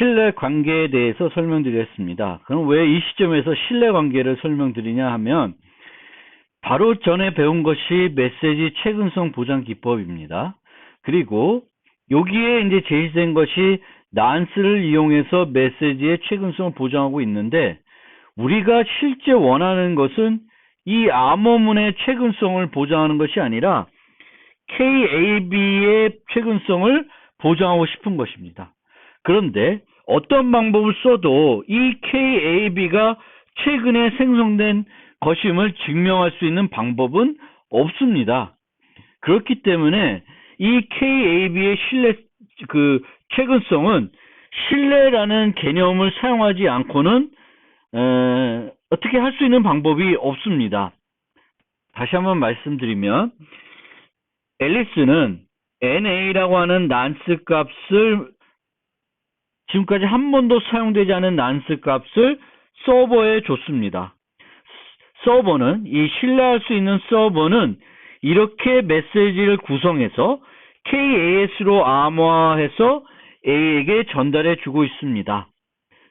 신뢰 관계에 대해서 설명드리겠습니다. 그럼 왜 이 시점에서 신뢰 관계를 설명드리냐 하면 바로 전에 배운 것이 메시지 최근성 보장 기법입니다. 그리고 여기에 이제 제시된 것이 난스를 이용해서 메시지의 최근성을 보장하고 있는데 우리가 실제 원하는 것은 이 암호문의 최근성을 보장하는 것이 아니라 KAB의 최근성을 보장하고 싶은 것입니다. 그런데 어떤 방법을 써도 이 KAB가 최근에 생성된 것임을 증명할 수 있는 방법은 없습니다. 그렇기 때문에 이 KAB의 신뢰 그 최근성은 신뢰라는 개념을 사용하지 않고는 에, 어떻게 할 수 있는 방법이 없습니다. 다시 한번 말씀드리면 앨리스는 NA라고 하는 난스 값을 지금까지 한 번도 사용되지 않은 난스 값을 서버에 줬습니다. 서버는 이 신뢰할 수 있는 서버는 이렇게 메시지를 구성해서 KAS로 암호화해서 A에게 전달해 주고 있습니다.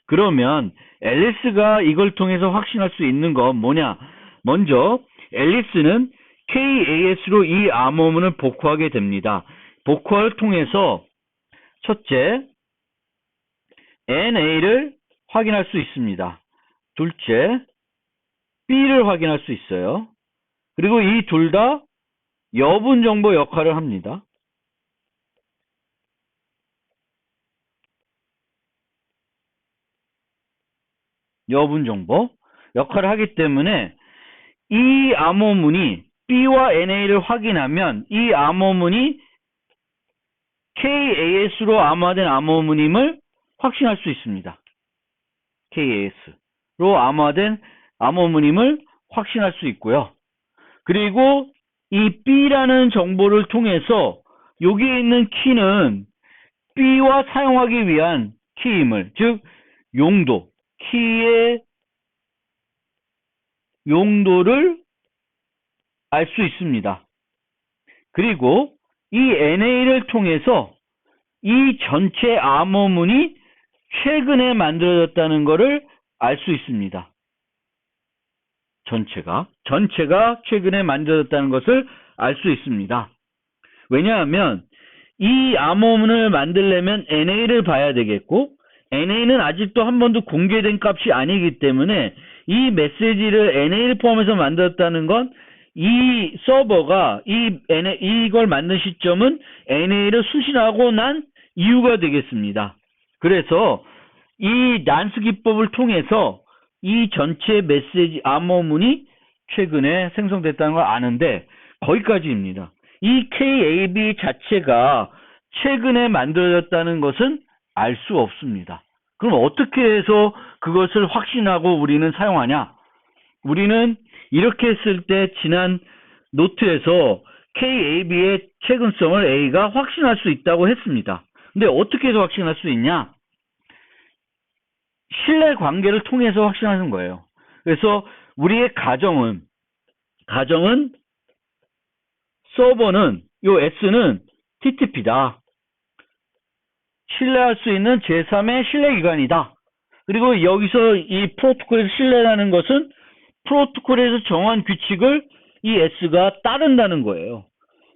그러면 앨리스가 이걸 통해서 확신할 수 있는 건 뭐냐? 먼저 앨리스는 KAS로 이 암호문을 복구하게 됩니다. 복구를 통해서 첫째 NA를 확인할 수 있습니다. 둘째 B를 확인할 수 있어요. 그리고 이 둘 다 여분 정보 역할을 합니다. 여분 정보 역할을 하기 때문에 이 암호문이 B와 NA를 확인하면 이 암호문이 KAS로 암호화된 암호문임을 확신할 수 있습니다. KAS로 암호화된 암호문임을 확신할 수 있고요. 그리고 이 B라는 정보를 통해서 여기에 있는 키는 B와 사용하기 위한 키임을, 즉 용도, 키의 용도를 알 수 있습니다. 그리고 이 NA를 통해서 이 전체 암호문이 최근에 만들어졌다는 것을 알 수 있습니다. 전체가 전체가 최근에 만들어졌다는 것을 알 수 있습니다. 왜냐하면 이 암호문을 만들려면 NA를 봐야 되겠고 NA는 아직도 한 번도 공개된 값이 아니기 때문에 이 메시지를 NA를 포함해서 만들었다는 건 이 서버가 이 NA, 이걸 만든 시점은 NA를 수신하고 난 이유가 되겠습니다. 그래서 이 난스 기법을 통해서 이 전체 메시지 암호문이 최근에 생성됐다는 걸 아는데 거기까지입니다. 이 KAB 자체가 최근에 만들어졌다는 것은 알 수 없습니다. 그럼 어떻게 해서 그것을 확신하고 우리는 사용하냐? 우리는 이렇게 했을 때 지난 노트에서 KAB의 최근성을 A가 확신할 수 있다고 했습니다. 근데 어떻게 해서 확신할 수 있냐? 신뢰 관계를 통해서 확신하는 거예요. 그래서 우리의 가정은 가정은 서버는 요 S는 TTP다. 신뢰할 수 있는 제3의 신뢰 기관이다. 그리고 여기서 이 프로토콜에서 신뢰라는 것은 프로토콜에서 정한 규칙을 이 S가 따른다는 거예요.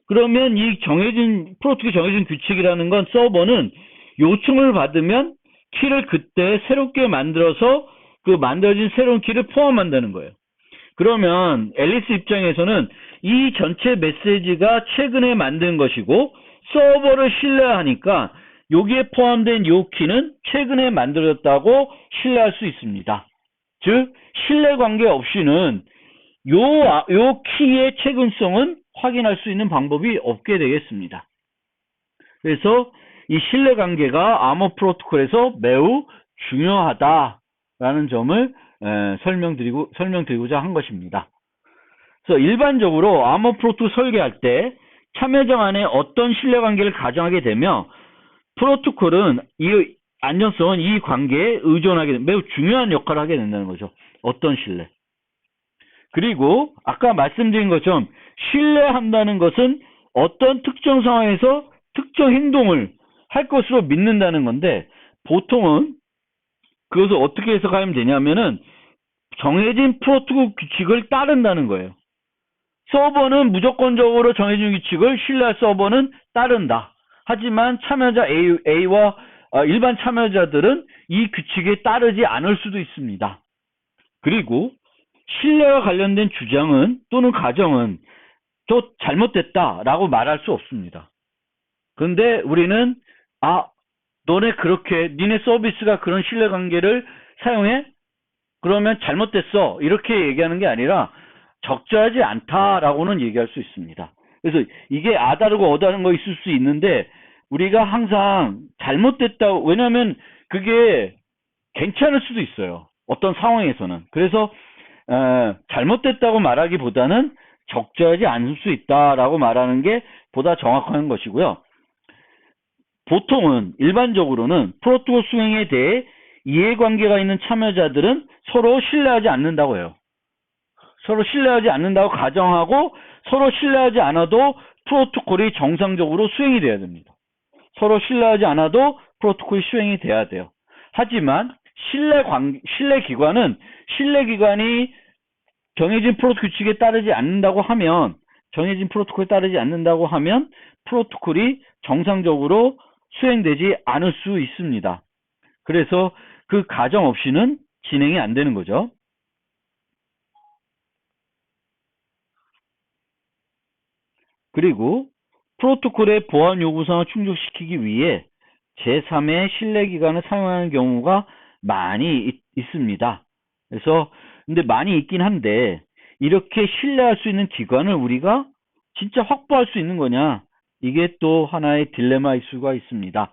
그러면 이 정해진 프로토콜 정해진 규칙이라는 건 서버는 요청을 받으면 키를 그때 새롭게 만들어서 그 만들어진 새로운 키를 포함한다는 거예요. 그러면 앨리스 입장에서는 이 전체 메시지가 최근에 만든 것이고 서버를 신뢰하니까 여기에 포함된 요 키는 최근에 만들어졌다고 신뢰할 수 있습니다. 즉 신뢰 관계 없이는 요, 아- 요 키의 최근성은 확인할 수 있는 방법이 없게 되겠습니다. 그래서 이 신뢰 관계가 암호 프로토콜에서 매우 중요하다라는 점을 에, 설명드리고 설명드리고자 한 것입니다. 그래서 일반적으로 암호 프로토콜 설계할 때 참여정 안에 어떤 신뢰 관계를 가정하게 되며 프로토콜은 이 안전성은 이 관계에 의존하게 된 매우 중요한 역할을 하게 된다는 거죠. 어떤 신뢰. 그리고 아까 말씀드린 것처럼 신뢰한다는 것은 어떤 특정 상황에서 특정 행동을 할 것으로 믿는다는 건데 보통은 그것을 어떻게 해석하면 되냐면은 정해진 프로토콜 규칙을 따른다는 거예요. 서버는 무조건적으로 정해진 규칙을 신뢰할 서버는 따른다. 하지만 참여자 A, A와 어, 일반 참여자들은 이 규칙에 따르지 않을 수도 있습니다. 그리고 신뢰와 관련된 주장은 또는 가정은 또 잘못됐다라고 말할 수 없습니다. 그런데 우리는 아 너네 그렇게 니네 서비스가 그런 신뢰 관계를 사용해? 그러면 잘못됐어. 이렇게 얘기하는 게 아니라 적절하지 않다라고는 얘기할 수 있습니다. 그래서 이게 아다르고 어다른 거 있을 수 있는데 우리가 항상 잘못됐다. 왜냐하면 그게 괜찮을 수도 있어요. 어떤 상황에서는. 그래서 어, 잘못됐다고 말하기보다는 적절하지 않을 수 있다라고 말하는 게 보다 정확한 것이고요. 보통은 일반적으로는 프로토콜 수행에 대해 이해관계가 있는 참여자들은 서로 신뢰하지 않는다고 해요. 서로 신뢰하지 않는다고 가정하고 서로 신뢰하지 않아도 프로토콜이 정상적으로 수행이 돼야 됩니다. 서로 신뢰하지 않아도 프로토콜이 수행이 돼야 돼요. 하지만 신뢰 관 신뢰 기관은 신뢰 기관이 정해진 프로토콜 규칙에 따르지 않는다고 하면 정해진 프로토콜에 따르지 않는다고 하면 프로토콜이 정상적으로 수행되지 않을 수 있습니다. 그래서 그 가정 없이는 진행이 안 되는 거죠. 그리고 프로토콜의 보안 요구사항을 충족시키기 위해 제3의 신뢰기관을 사용하는 경우가 많이 있, 있습니다. 그래서 근데 많이 있긴 한데 이렇게 신뢰할 수 있는 기관을 우리가 진짜 확보할 수 있는 거냐 이게 또 하나의 딜레마일 수가 있습니다.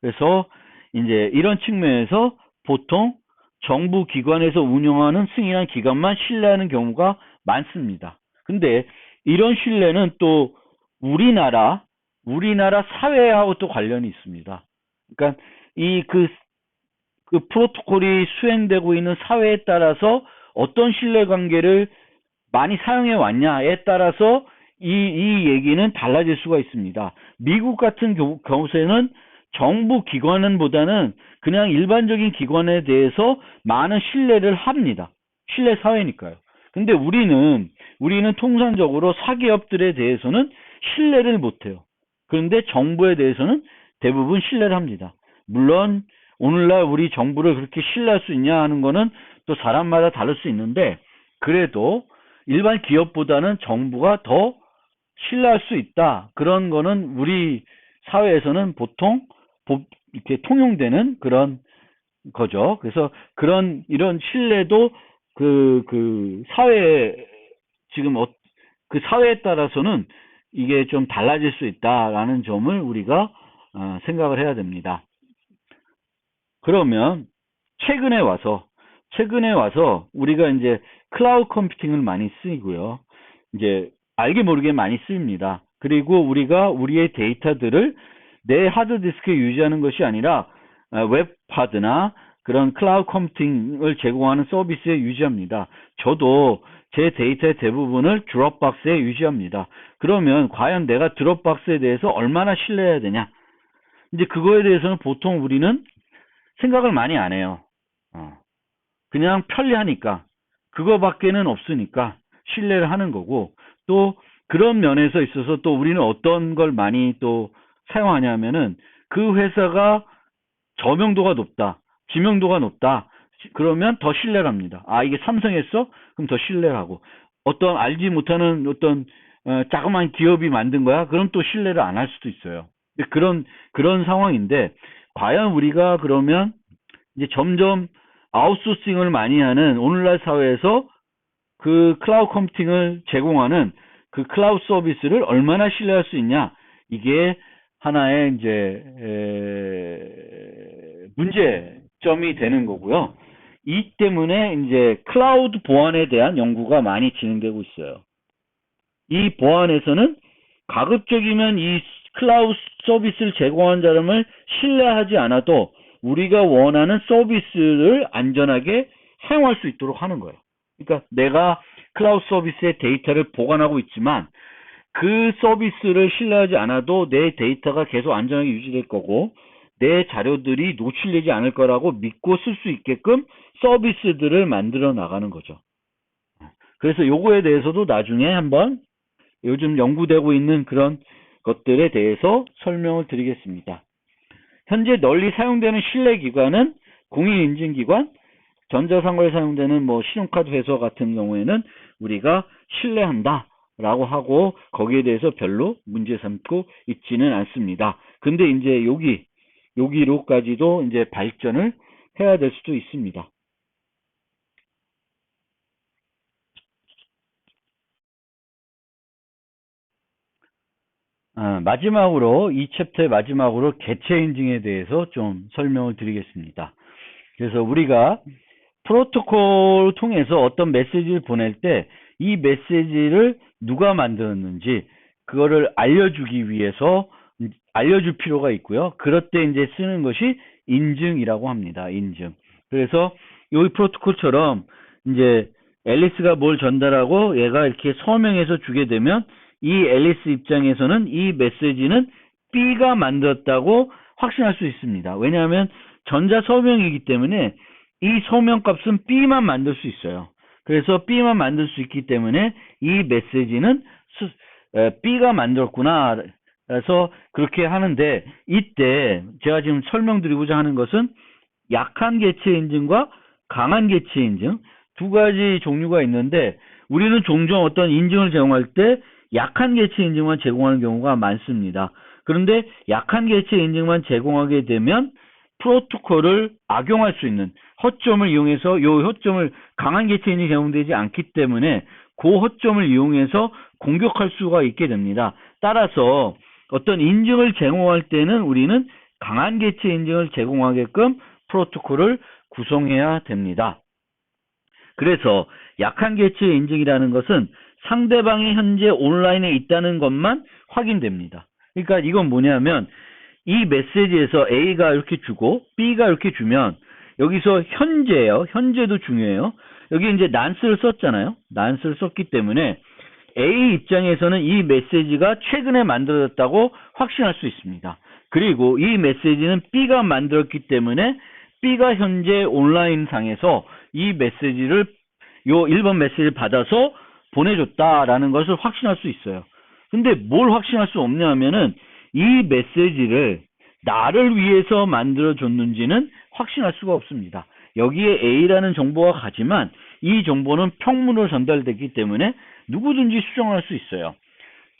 그래서 이제 이런 측면에서 보통 정부 기관에서 운영하는 승인한 기관만 신뢰하는 경우가 많습니다. 근데 이런 신뢰는 또 우리나라 우리나라 사회하고 또 관련이 있습니다. 그러니까 이 그 그 프로토콜이 수행되고 있는 사회에 따라서 어떤 신뢰 관계를 많이 사용해 왔냐에 따라서 이, 이 얘기는 달라질 수가 있습니다. 미국 같은 경우, 경우에는 정부 기관은보다는 그냥 일반적인 기관에 대해서 많은 신뢰를 합니다. 신뢰 사회니까요. 근데 우리는 우리는 통상적으로 사기업들에 대해서는 신뢰를 못해요. 그런데 정부에 대해서는 대부분 신뢰를 합니다. 물론 오늘날 우리 정부를 그렇게 신뢰할 수 있냐 하는 거는 또 사람마다 다를 수 있는데 그래도 일반 기업보다는 정부가 더 신뢰할 수 있다. 그런 거는 우리 사회에서는 보통 이렇게 통용되는 그런 거죠. 그래서 그런 이런 신뢰도 그, 그 사회 지금 어, 그 사회에 따라서는 이게 좀 달라질 수 있다라는 점을 우리가 어, 생각을 해야 됩니다. 그러면 최근에 와서 최근에 와서 우리가 이제 클라우드 컴퓨팅을 많이 쓰이고요. 이제 알게 모르게 많이 쓰입니다. 그리고 우리가 우리의 데이터들을 내 하드디스크에 유지하는 것이 아니라 어, 웹하드나 그런 클라우드 컴퓨팅을 제공하는 서비스에 유지합니다. 저도 제 데이터의 대부분을 드롭박스에 유지합니다. 그러면 과연 내가 드롭박스에 대해서 얼마나 신뢰해야 되냐? 이제 그거에 대해서는 보통 우리는 생각을 많이 안 해요. 어. 그냥 편리하니까 그거밖에는 없으니까 신뢰를 하는 거고 또 그런 면에서 있어서 또 우리는 어떤 걸 많이 또 사용하냐면은 그 회사가 저명도가 높다, 지명도가 높다. 그러면 더 신뢰를 합니다. 아 이게 삼성했어? 그럼 더 신뢰를 하고 어떤 알지 못하는 어떤 어, 자그마한 기업이 만든 거야? 그럼 또 신뢰를 안 할 수도 있어요. 그런 그런 상황인데 과연 우리가 그러면 이제 점점 아웃소싱을 많이 하는 오늘날 사회에서 그 클라우드 컴퓨팅을 제공하는 그 클라우드 서비스를 얼마나 신뢰할 수 있냐 이게 하나의 이제 문제점이 되는 거고요. 이 때문에 이제 클라우드 보안에 대한 연구가 많이 진행되고 있어요. 이 보안에서는 가급적이면 이 클라우드 서비스를 제공한 사람을 신뢰하지 않아도 우리가 원하는 서비스를 안전하게 사용할 수 있도록 하는 거예요. 그러니까 내가 클라우드 서비스의 데이터를 보관하고 있지만 그 서비스를 신뢰하지 않아도 내 데이터가 계속 안전하게 유지될 거고 내 자료들이 노출되지 않을 거라고 믿고 쓸 수 있게끔 서비스들을 만들어 나가는 거죠. 그래서 요거에 대해서도 나중에 한번 요즘 연구되고 있는 그런 것들에 대해서 설명을 드리겠습니다. 현재 널리 사용되는 신뢰 기관은 공인인증기관, 전자상거래 사용되는 뭐 신용카드 회사 같은 경우에는 우리가 신뢰한다 라고 하고 거기에 대해서 별로 문제 삼고 있지는 않습니다. 근데 이제 여기 여기로까지도 이제 발전을 해야 될 수도 있습니다. 아, 마지막으로 이 챕터의 마지막으로 개체 인증에 대해서 좀 설명을 드리겠습니다. 그래서 우리가 프로토콜을 통해서 어떤 메시지를 보낼 때 이 메시지를 누가 만들었는지 그거를 알려주기 위해서 알려줄 필요가 있고요. 그럴 때 이제 쓰는 것이 인증이라고 합니다. 인증. 그래서 여기 프로토콜처럼 이제 앨리스가 뭘 전달하고 얘가 이렇게 서명해서 주게 되면 이 앨리스 입장에서는 이 메시지는 B가 만들었다고 확신할 수 있습니다. 왜냐하면 전자 서명이기 때문에 이 서명 값은 B만 만들 수 있어요. 그래서 B만 만들 수 있기 때문에 이 메시지는 수, 에, B가 만들었구나. 그래서 그렇게 하는데 이때 제가 지금 설명드리고자 하는 것은 약한 개체 인증과 강한 개체 인증 두 가지 종류가 있는데 우리는 종종 어떤 인증을 제공할 때 약한 개체 인증만 제공하는 경우가 많습니다. 그런데 약한 개체 인증만 제공하게 되면 프로토콜을 악용할 수 있는 허점을 이용해서 요 허점을 강한 개체 인증이 제공되지 않기 때문에 그 허점을 이용해서 공격할 수가 있게 됩니다. 따라서 어떤 인증을 제공할 때는 우리는 강한 개체 인증을 제공하게끔 프로토콜을 구성해야 됩니다. 그래서 약한 개체 인증이라는 것은 상대방이 현재 온라인에 있다는 것만 확인됩니다. 그러니까 이건 뭐냐면 이 메시지에서 A가 이렇게 주고 B가 이렇게 주면 여기서 현재예요. 현재도 중요해요. 여기 이제 난스를 썼잖아요. 난스를 썼기 때문에 A 입장에서는 이 메시지가 최근에 만들어졌다고 확신할 수 있습니다. 그리고 이 메시지는 B가 만들었기 때문에 B가 현재 온라인 상에서 이 메시지를 요 1번 메시지를 받아서 보내줬다라는 것을 확신할 수 있어요. 근데 뭘 확신할 수 없냐 하면은 이 메시지를 나를 위해서 만들어줬는지는 확신할 수가 없습니다. 여기에 A라는 정보가 가지만 이 정보는 평문으로 전달됐기 때문에 누구든지 수정할 수 있어요.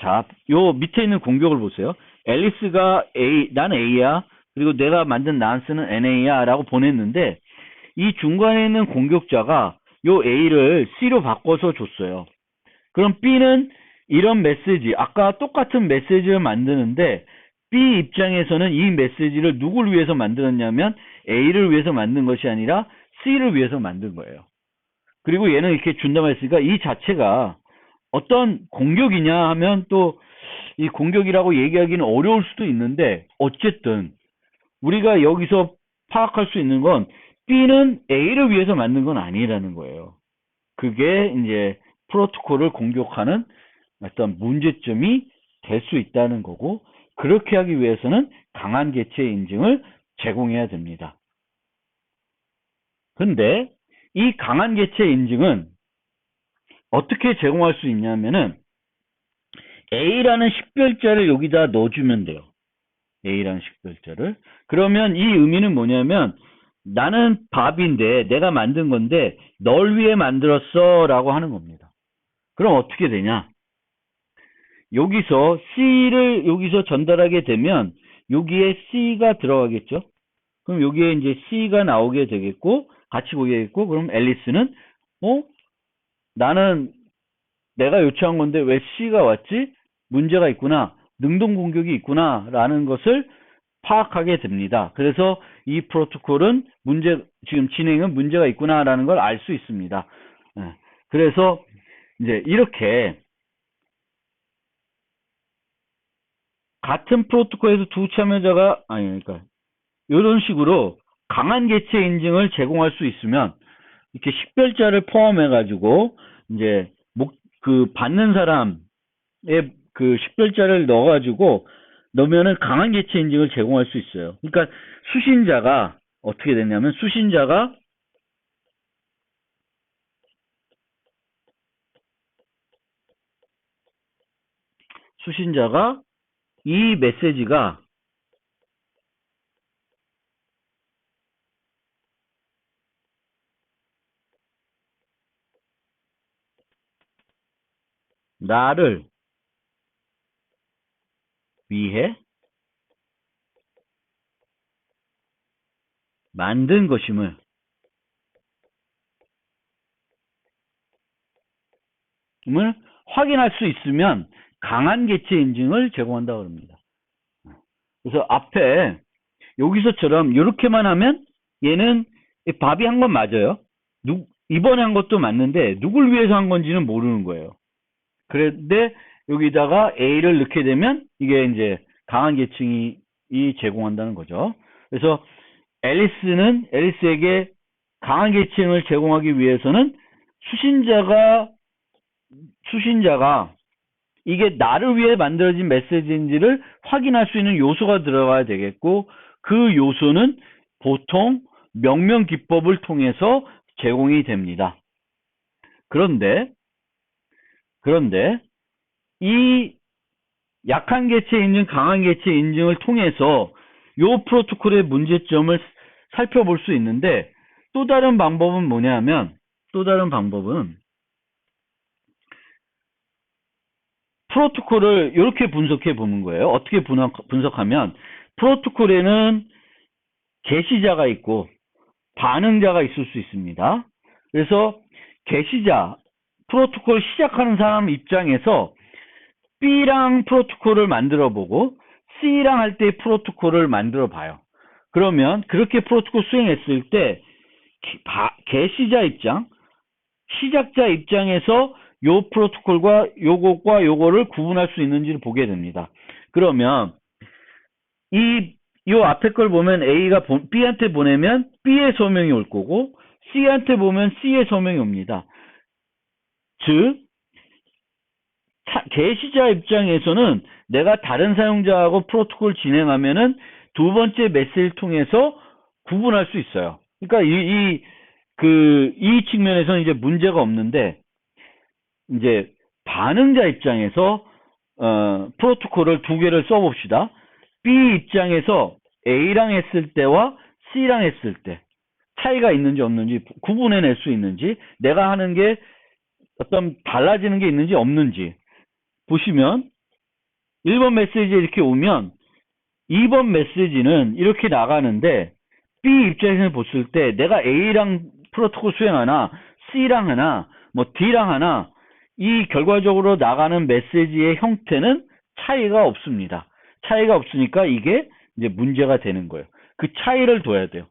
자, 요 밑에 있는 공격을 보세요. 앨리스가 A, 난 A야. 그리고 내가 만든 난스는 NA야. 라고 보냈는데 이 중간에 있는 공격자가 요 A를 C로 바꿔서 줬어요. 그럼 B는 이런 메시지, 아까 똑같은 메시지를 만드는데 B 입장에서는 이 메시지를 누굴 위해서 만들었냐면 A를 위해서 만든 것이 아니라 C를 위해서 만든 거예요. 그리고 얘는 이렇게 준다고 했으니까 이 자체가 어떤 공격이냐 하면 또 이 공격이라고 얘기하기는 어려울 수도 있는데 어쨌든 우리가 여기서 파악할 수 있는 건 B는 A를 위해서 만든 건 아니라는 거예요. 그게 이제 프로토콜을 공격하는 어떤 문제점이 될 수 있다는 거고 그렇게 하기 위해서는 강한 개체 인증을 제공해야 됩니다. 근데 이 강한 개체 인증은 어떻게 제공할 수 있냐면은 A라는 식별자를 여기다 넣어주면 돼요. A라는 식별자를. 그러면 이 의미는 뭐냐면 나는 밥인데 내가 만든 건데 널 위해 만들었어 라고 하는 겁니다. 그럼 어떻게 되냐? 여기서 C를 여기서 전달하게 되면 여기에 C가 들어가겠죠? 그럼 여기에 이제 C가 나오게 되겠고 같이 보게 되겠고 그럼 앨리스는 어? 나는 내가 요청한 건데 왜 C가 왔지? 문제가 있구나. 능동 공격이 있구나. 라는 것을 파악하게 됩니다. 그래서 이 프로토콜은 문제, 지금 진행은 문제가 있구나. 라는 걸 알 수 있습니다. 예. 그래서 이제 이렇게 같은 프로토콜에서 두 참여자가, 아니, 그러니까, 이런 식으로 강한 개체 인증을 제공할 수 있으면 이렇게 식별자를 포함해 가지고 이제 목 그 받는 사람의 그 식별자를 넣어 가지고 넣으면은 강한 개체 인증을 제공할 수 있어요. 그러니까 수신자가 어떻게 됐냐면 수신자가 수신자가 이 메시지가 나를 위해 만든 것임을 을 확인할 수 있으면 강한 개체 인증을 제공한다고 합니다. 그래서 앞에 여기서처럼 이렇게만 하면 얘는 밥이 한 건 맞아요. 누, 이번에 한 것도 맞는데 누굴 위해서 한 건지는 모르는 거예요. 그런데 여기다가 A를 넣게 되면 이게 이제 강한 계층이 이 제공한다는 거죠. 그래서 앨리스는 앨리스에게 강한 계층을 제공하기 위해서는 수신자가 수신자가 이게 나를 위해 만들어진 메시지인지를 확인할 수 있는 요소가 들어가야 되겠고 그 요소는 보통 명명 기법을 통해서 제공이 됩니다. 그런데 그런데 이 약한 개체 인증, 강한 개체 인증을 통해서 요 프로토콜의 문제점을 살펴볼 수 있는데 또 다른 방법은 뭐냐면 또 다른 방법은 프로토콜을 이렇게 분석해 보는 거예요. 어떻게 분석하면 프로토콜에는 게시자가 있고 반응자가 있을 수 있습니다. 그래서 게시자, 프로토콜 시작하는 사람 입장에서 B랑 프로토콜을 만들어 보고 C랑 할 때 프로토콜을 만들어 봐요. 그러면 그렇게 프로토콜 수행했을 때 게시자 입장, 시작자 입장에서 요 프로토콜과 요것과 요거를 구분할 수 있는지를 보게 됩니다. 그러면 이 요 앞에 걸 보면 A가 B한테 보내면 B의 서명이 올 거고 C한테 보면 C의 서명이 옵니다. 즉 게시자 입장에서는 내가 다른 사용자하고 프로토콜 진행하면은 두 번째 메시지를 통해서 구분할 수 있어요. 그러니까 이, 이, 그, 이 측면에서는 이제 문제가 없는데, 이제 반응자 입장에서, 어, 프로토콜을 두 개를 써봅시다. B 입장에서 A랑 했을 때와 C랑 했을 때 차이가 있는지 없는지 구분해낼 수 있는지 내가 하는 게 어떤 달라지는 게 있는지 없는지 보시면 1번 메시지 이렇게 오면 2번 메시지는 이렇게 나가는데 B 입장에서 봤을 때 내가 A랑 프로토콜 수행하나 C랑 하나 뭐 D랑 하나 이 결과적으로 나가는 메시지의 형태는 차이가 없습니다. 차이가 없으니까 이게 이제 문제가 되는 거예요. 그 차이를 둬야 돼요.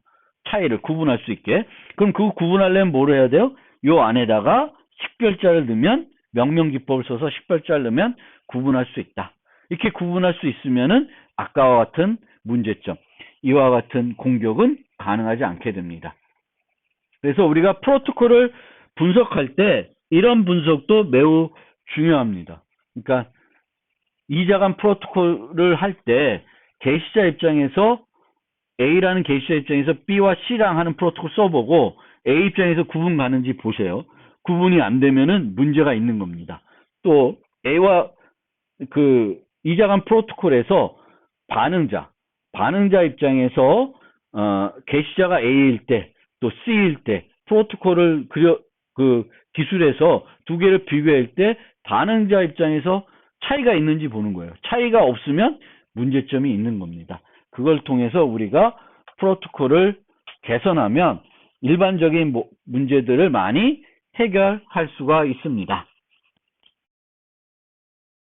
차이를 구분할 수 있게. 그럼 그 구분하려면 뭘 해야 돼요? 요 안에다가 식별자를 넣으면 명명기법을 써서 식별자를 넣으면 구분할 수 있다. 이렇게 구분할 수 있으면은 아까와 같은 문제점, 이와 같은 공격은 가능하지 않게 됩니다. 그래서 우리가 프로토콜을 분석할 때 이런 분석도 매우 중요합니다. 그러니까 이자 간 프로토콜을 할때 게시자 입장에서 A라는 게시자 입장에서 B와 C랑 하는 프로토콜 써보고 A 입장에서 구분 가는지 보세요. 구분이 안 되면은 문제가 있는 겁니다. 또 A와 그 이자 간 프로토콜에서 반응자, 반응자 입장에서 어, 게시자가 A일 때, 또 C일 때 프로토콜을 그려 그 기술에서 두 개를 비교할 때 반응자 입장에서 차이가 있는지 보는 거예요. 차이가 없으면 문제점이 있는 겁니다. 그걸 통해서 우리가 프로토콜을 개선하면 일반적인 문제들을 많이 해결할 수가 있습니다.